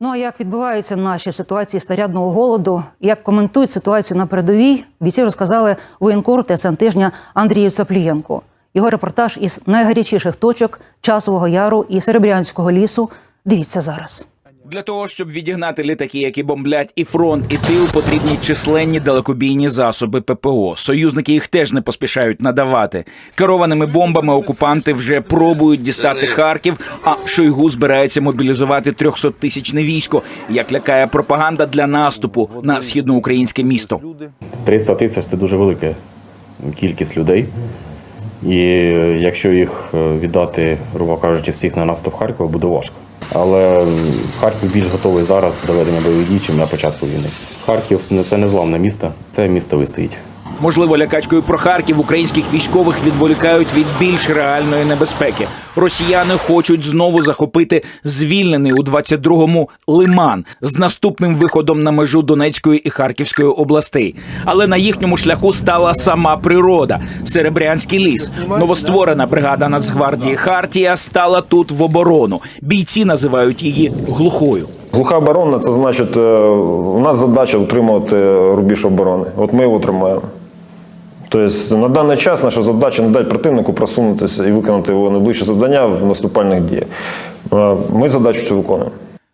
Ну а як відбуваються наші в ситуації снарядного голоду? Як коментують ситуацію на передовій? Бійці розказали воєнкор ТСН тижня Андрію Цаплієнку. Його репортаж із найгарячіших точок Часового Яру і Серебрянського лісу. Дивіться зараз. Для того щоб відігнати літаки, які бомблять і фронт, і тил, потрібні численні далекобійні засоби ППО. Союзники їх теж не поспішають надавати. Керованими бомбами окупанти вже пробують дістати Харків. А Шойгу збирається мобілізувати 300-тисячне військо, як лякає пропаганда для наступу на східноукраїнське місто. 300 тисяч це дуже велика кількість людей. І е, якщо їх е, віддати, грубо кажучи, всіх на наступ Харкова, буде важко. Але Харків більш готовий зараз до ведення бойових дій, ніж на початку війни. Харків це не зламне місто, це місто вистоїть. Можливо, лякачкою про Харків українських військових відволікають від більш реальної небезпеки. Росіяни хочуть знову захопити звільнений у 22-му Лиман з наступним виходом на межу Донецької і Харківської областей. Але на їхньому шляху стала сама природа Серебрянський ліс. Новостворена бригада Нацгвардії Хартія стала тут в оборону. Бійці називають її глухою. Глуха оборона це значить, е, у нас задача утримувати рубіж оборони. От ми його тримаємо. Тобто на даний час наша задача не дати противнику просунутися і виконати його найближче завдання в наступальних діях. Е, Ми задачу цю виконуємо.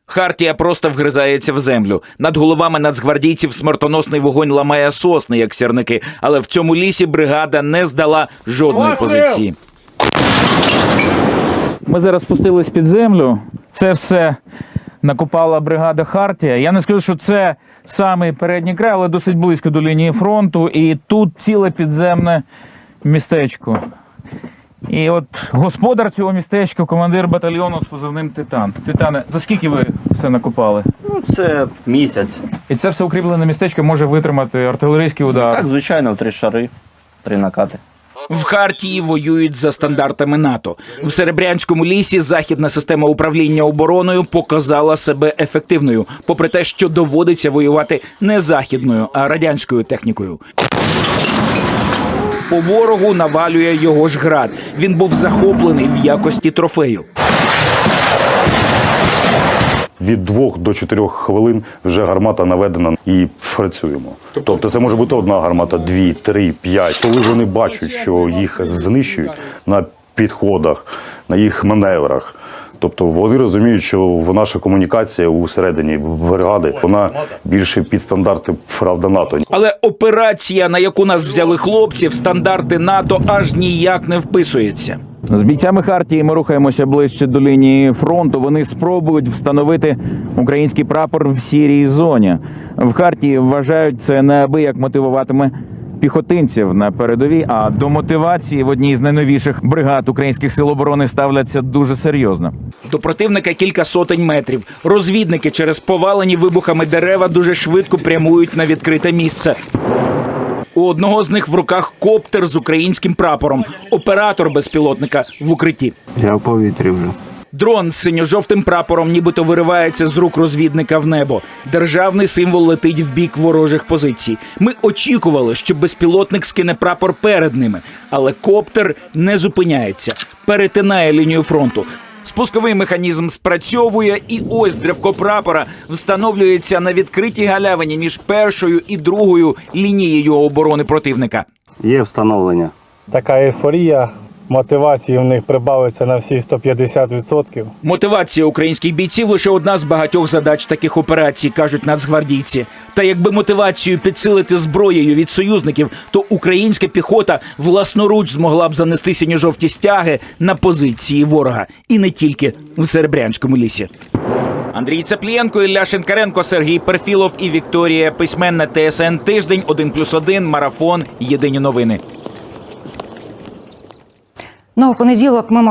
Хартія просто вгризається в землю. Над головами нацгвардійців смертоносний вогонь ламає сосни, як сірники. Але в цьому лісі бригада не здала жодної позиції. Ми зараз спустились під землю. Це все накопала бригада Хартія. Я не скажу, що це самий передній край, але досить близько до лінії фронту. І тут ціле підземне містечко. І от господар цього містечка, командир батальйону з позивним Титан. Титане, за скільки ви все накопали? Ну, це місяць. І це все укріплене містечко може витримати артилерійський удар. Так, звичайно, три шари, три накати. В Хартії воюють за стандартами НАТО. В Серебрянському лісі західна система управління обороною показала себе ефективною, попри те, що доводиться воювати не західною, а радянською технікою. По ворогу навалює його ж град. Він був захоплений в якості трофею. Від двох до чотирьох хвилин вже гармата наведена і працюємо. Тобто це може бути одна гармата, дві, три, п'ять. Коли вони бачать, що їх знищують на підходах, на їх маневрах. Тобто вони розуміють, що наша комунікація усередині бригади вона більше під стандарти правда НАТО. Але операція, на яку нас взяли хлопці, в стандарти НАТО аж ніяк не вписується. З бійцями Хартії ми рухаємося ближче до лінії фронту. Вони спробують встановити український прапор в сірій зоні. В Хартії вважають це неабияк мотивуватиме піхотинців на передовій. А до мотивації в одній з найновіших бригад українських сил оборони ставляться дуже серйозно. До противника кілька сотень метрів. Розвідники через повалені вибухами дерева дуже швидко прямують на відкрите місце. У одного з них в руках коптер з українським прапором. Оператор безпілотника в укритті. Я в повітрі вже. Дрон з синьо-жовтим прапором нібито виривається з рук розвідника в небо. Державний символ летить в бік ворожих позицій. Ми очікували, що безпілотник скине прапор перед ними, але коптер не зупиняється, перетинає лінію фронту. Спусковий механізм спрацьовує, і ось древко прапора встановлюється на відкритій галявині між першою і другою лінією оборони противника. Є встановлення. така ейфорія, мотивації в них прибавиться на всі 150%. Мотивація українських бійців лише одна з багатьох задач таких операцій, кажуть нацгвардійці. Та якби мотивацію підсилити зброєю від союзників, то українська піхота власноруч змогла б занести синьо-жовті стяги на позиції ворога, і не тільки в Серебрянському лісі. Андрій Цеплієнко, Ілля Шинкаренко, Сергій Перфілов і Вікторія Письменна ТСН Тиждень 1+,1, Марафон. Єдині новини. Ну, понеділок ми